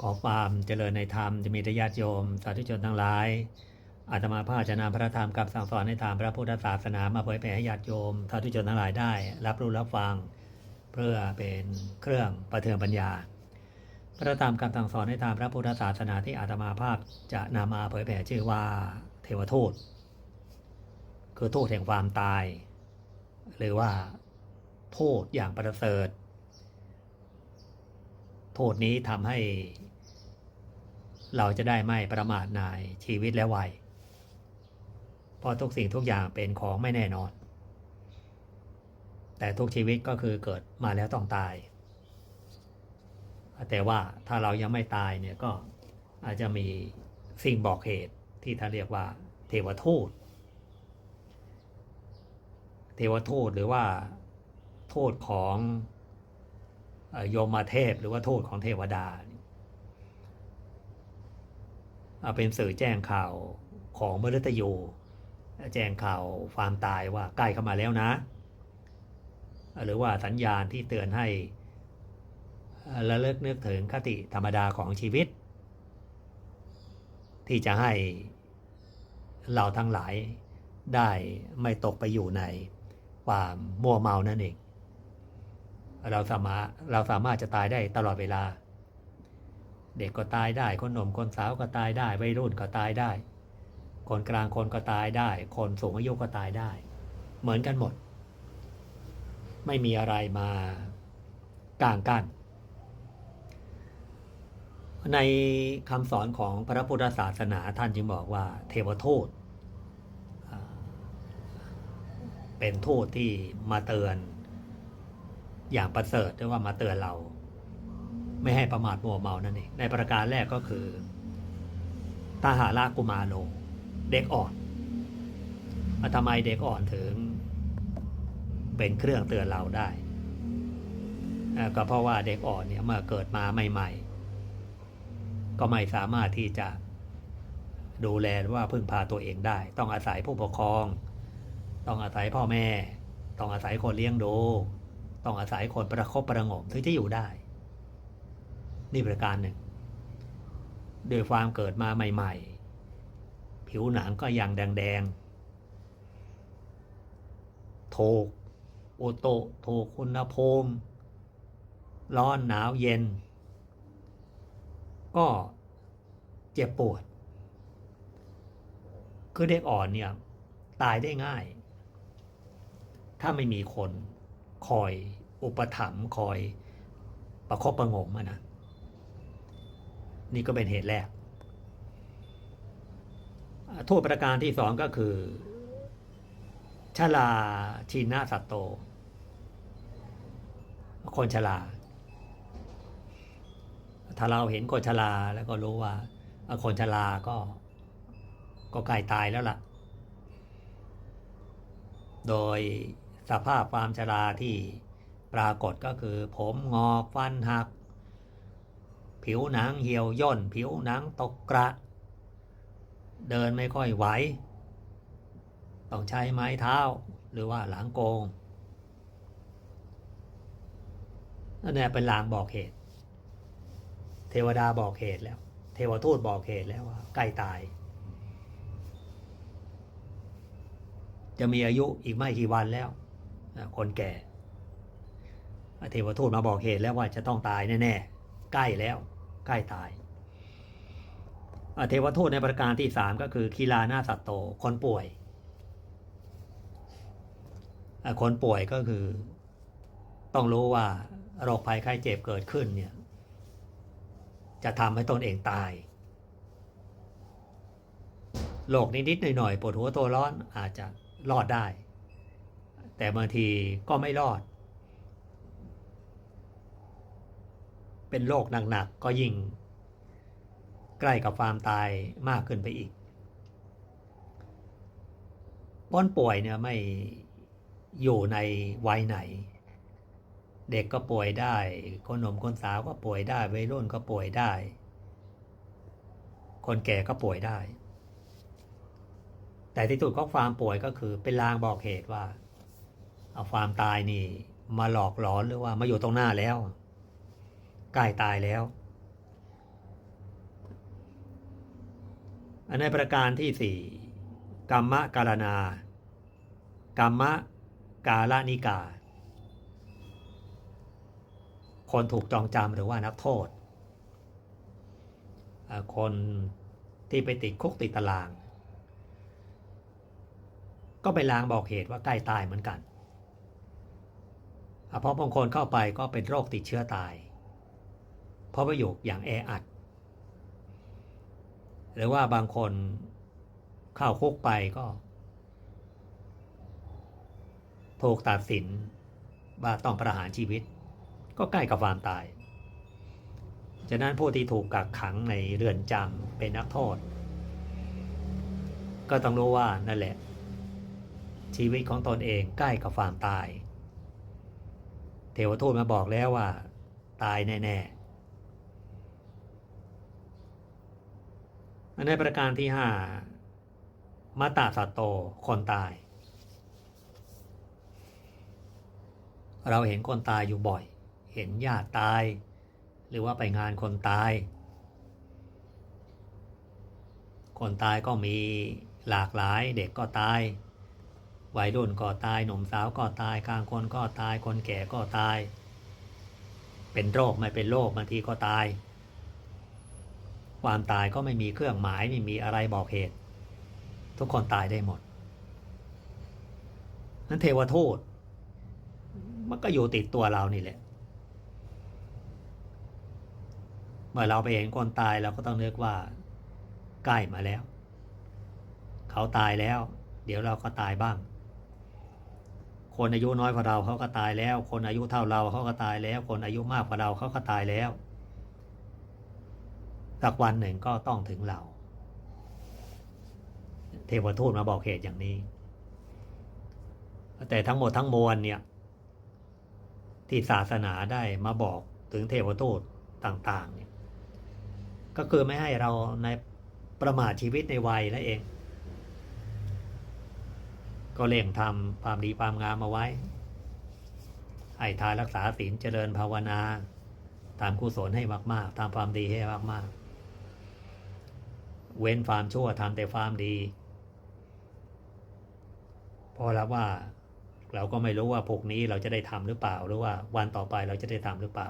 ขอความเจริญในธรรมจะมีทญาติโยม สาธุชนทั้งหลายอาตมาภาพจะนำพระธรรมกับสั่งสอนในทางพระพุทธศาสนามาเผยแผ่ให้ญาติโยมสาธุชนทั้งหลายได้ รับรู้รับฟังเพื่อเป็นเครื่องประเทืองปัญญา พระธรรมคำสั่งสอนในทางพระพุทธศาสนาที่อาตมาภาพจะนำมาเผยแผ่ชื่อว่าเทวทูตคือโทษแห่งความตาย หรือว่าโทษอย่างประเสริฐ โทษนี้ทำให้ เราจะได้ไม่ประมาทในชีวิตและวัยเพราะทุกสิ่งทุกอย่างเป็นของไม่แน่นอน แต่ทุกชีวิตก็คือเกิดมาแล้วต้องตาย แต่ว่าถ้าเรายังไม่ตายเนี่ยก็อาจจะมีสิ่งบอกเหตุที่ท่านเรียกว่า เทวทูต เทวทูตหรือว่าโทษของโยมเทพหรือว่าโทษของเทวดา เป็นสื่อแจ้งข่าวของมฤตยูแจ้งข่าวความตายว่าใกล้เข้ามาแล้วนะ หรือว่าสัญญาณที่เตือนให้ระลึกนึกถึงคติธรรมดาของชีวิต ที่จะให้เราทั้งหลายได้ไม่ตกไปอยู่ในความมัวเมานั่นเอง เราสามารถเราสามารถจะตายได้ตลอดเวลา เด็กก็ตายได้ คนหนุ่มคนสาวก็ตายได้วัยรุ่นก็ตายได้ คนกลางคนก็ตายได้ คนสูงอายุก็ตายได้ เหมือนกันหมด ไม่มีอะไรมากลางกัน ในคำสอนของพระพุทธศาสนาท่านจึงบอกว่า เทวทษอ่าเป็นโทษที่มาเตือนอย่างประเสริฐหรือว่ามาเตือนเรา ไม่ให้ประมาทมัวเมานั่นเองในประการแรกก็คือตาหารากุมาโลเด็กอ่อนทำไมเด็กอ่อนถึงเป็นเครื่องเตือนเราได้ ก็เพราะว่าเด็กอ่อนเนี่ยเมื่อเกิดมาใหม่ ๆ ก็ไม่สามารถที่จะดูแลว่าพึ่งพาตัวเองได้ ต้องอาศัยผู้ปกครอง ต้องอาศัยพ่อแม่ ต้องอาศัยคนเลี้ยงดู ต้องอาศัยคนประคบประงมถึงจะอยู่ได้ นี่ประการหนึ่งด้วยความเกิดมาใหม่ ๆ ผิวหนังก็ยังแดงๆถูกอุตุถูกอุณภูมิร้อนหนาวเย็น ก็เจ็บปวด คือเด็กอ่อนเนี่ยตายได้ง่าย ถ้าไม่มีคนคอยอุปถัมภ์คอยประคบประงมะนะ นี่ก็เป็นเหตุแรก โทษประการที่สองก็คือชลาชินาสัตโต คนชราถ้าเราเห็นคนชราแล้วก็รู้ว่า คนชราก็ก็ใกล้ตายแล้วล่ะ โดยสภาพความชราที่ปรากฏก็คือ ผมงอกฟันหัก ผิวหนังเหี่ยวย่น ผิวหนังตกกระ เดินไม่ค่อยไหว ต้องใช้ไม้เท้าหรือว่าหลังโกงนั่นแหละเป็นลางบอกเหตุ เทวดาบอกเหตุแล้ว เทวทูตบอกเหตุแล้วว่าใกล้ตาย จะมีอายุอีกไม่กี่วันแล้ว คนแก่ เทวทูตมาบอกเหตุแล้วว่าจะต้องตายแน่ๆ ใกล้แล้ว ใกล้ตายเทวทูตในประการที่สามก็คือคีลาหน้าสัตโต คนป่วย คนป่วยก็คือ ต้องรู้ว่าโรคภัยไข้เจ็บเกิดขึ้นเนี่ย จะทำให้ตนเองตายโรคนิดๆหน่อยๆปวดหัวตัวร้อนอาจจะรอดได้ แต่บางทีก็ไม่รอด เป็นโรคหนักๆก็ยิ่ง ใกล้กับความตายมากขึ้นไปอีกป้อนป่วยเนี่ยไม่อยู่ในวัยไหน เด็กก็ป่วยได้ คนหนุ่มคนสาวก็ป่วยได้วัยรุ่นก็ป่วยได้ คนแก่ก็ป่วยได้ แต่ที่สุดของความป่วยก็คือเป็นลางบอกเหตุว่า เอาความตายนี่มาหลอกหลอนหรือว่ามาอยู่ตรงหน้าแล้ว ใกล้ตายแล้ว อันในประการที่สี่กรรมะการนากรรมะกาลนิกา คนถูกจองจำหรือว่านักโทษ คนที่ไปติดคุกติดตาราง ก็ไปลางบอกเหตุว่าใกล้ตายเหมือนกันเพราะบางคนเข้าไปก็เป็นโรคติดเชื้อตาย เพราะประโยคอย่างแออัด หรือว่าบางคนเข้าคุกไปก็ถูกตัดสินว่าต้องประหารชีวิต ก็ใกล้กับความตาย ฉะนั้นผู้ที่ถูกกักขังในเรือนจำเป็นนักโทษ ก็ต้องรู้ว่านั่นแหละ ชีวิตของตนเองใกล้กับความตาย เทวทูตมาบอกแล้วว่า ตายแน่ ๆอัน ในประการที่ห้ามาตาสัตโตคนตาย เราเห็นคนตายอยู่บ่อย เห็นญาติตาย หรือว่าไปงานคนตาย คนตายก็มีหลากหลายเด็กก็ตาย วัยรุ่นก็ตาย หนุ่มสาวก็ตายกลางคนก็ตาย คนแก่ก็ตาย เป็นโรคไม่เป็นโรคบางทีก็ตาย ความตายก็ไม่มีเครื่องหมายไม่มีอะไรบอกเหตุ ทุกคนตายได้หมด นั้นเทวทูตมันก็อยู่ติดตัวเรานี่แหละ เมื่อเราไปเห็นคนตายเราก็ต้องนึกว่าใกล้มาแล้ว เขาตายแล้ว เดี๋ยวเราก็ตายบ้าง คนอายุน้อยกว่าเราเขาก็ตายแล้ว คนอายุเท่าเราเขาก็ตายแล้ว คนอายุมากกว่าเราเขาก็ตายแล้ว สักวันหนึ่งก็ต้องถึงเรา เทวทูตมาบอกเหตุอย่างนี้ แต่ทั้งหมดทั้งมวลเนี่ยที่ศาสนาได้มาบอกถึงเทวทูตต่างๆเนี่ยก็คือไม่ให้เราในประมาทชีวิตในวัยนั่นเอง ก็เร่งทำความดีความงามมาไว้ ให้ทานรักษาศีลเจริญภาวนาทำกุศลให้มาก ๆทำความดีให้มาก ๆ เว้นความชั่วทำแต่ความดีเพราะรับว่าเราก็ไม่รู้ว่าพวกนี้เราจะได้ทำหรือเปล่า หรือว่าวันต่อไปเราจะได้ทำหรือเปล่า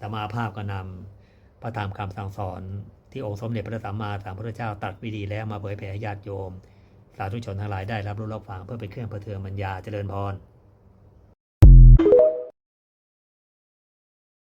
ธรรมาภาพก็นำพระธรรมคำสั่งสอนที่องค์สมเด็จพระสัมมาสัมพุทธเจ้าตรัสวิดีแล้วมาเผยแผ่ให้ญาติโยม สาธุชนทั้งหลายได้รับรู้รับฟังเพื่อเป็นเครื่องประเทืองปัญญาเจริญพร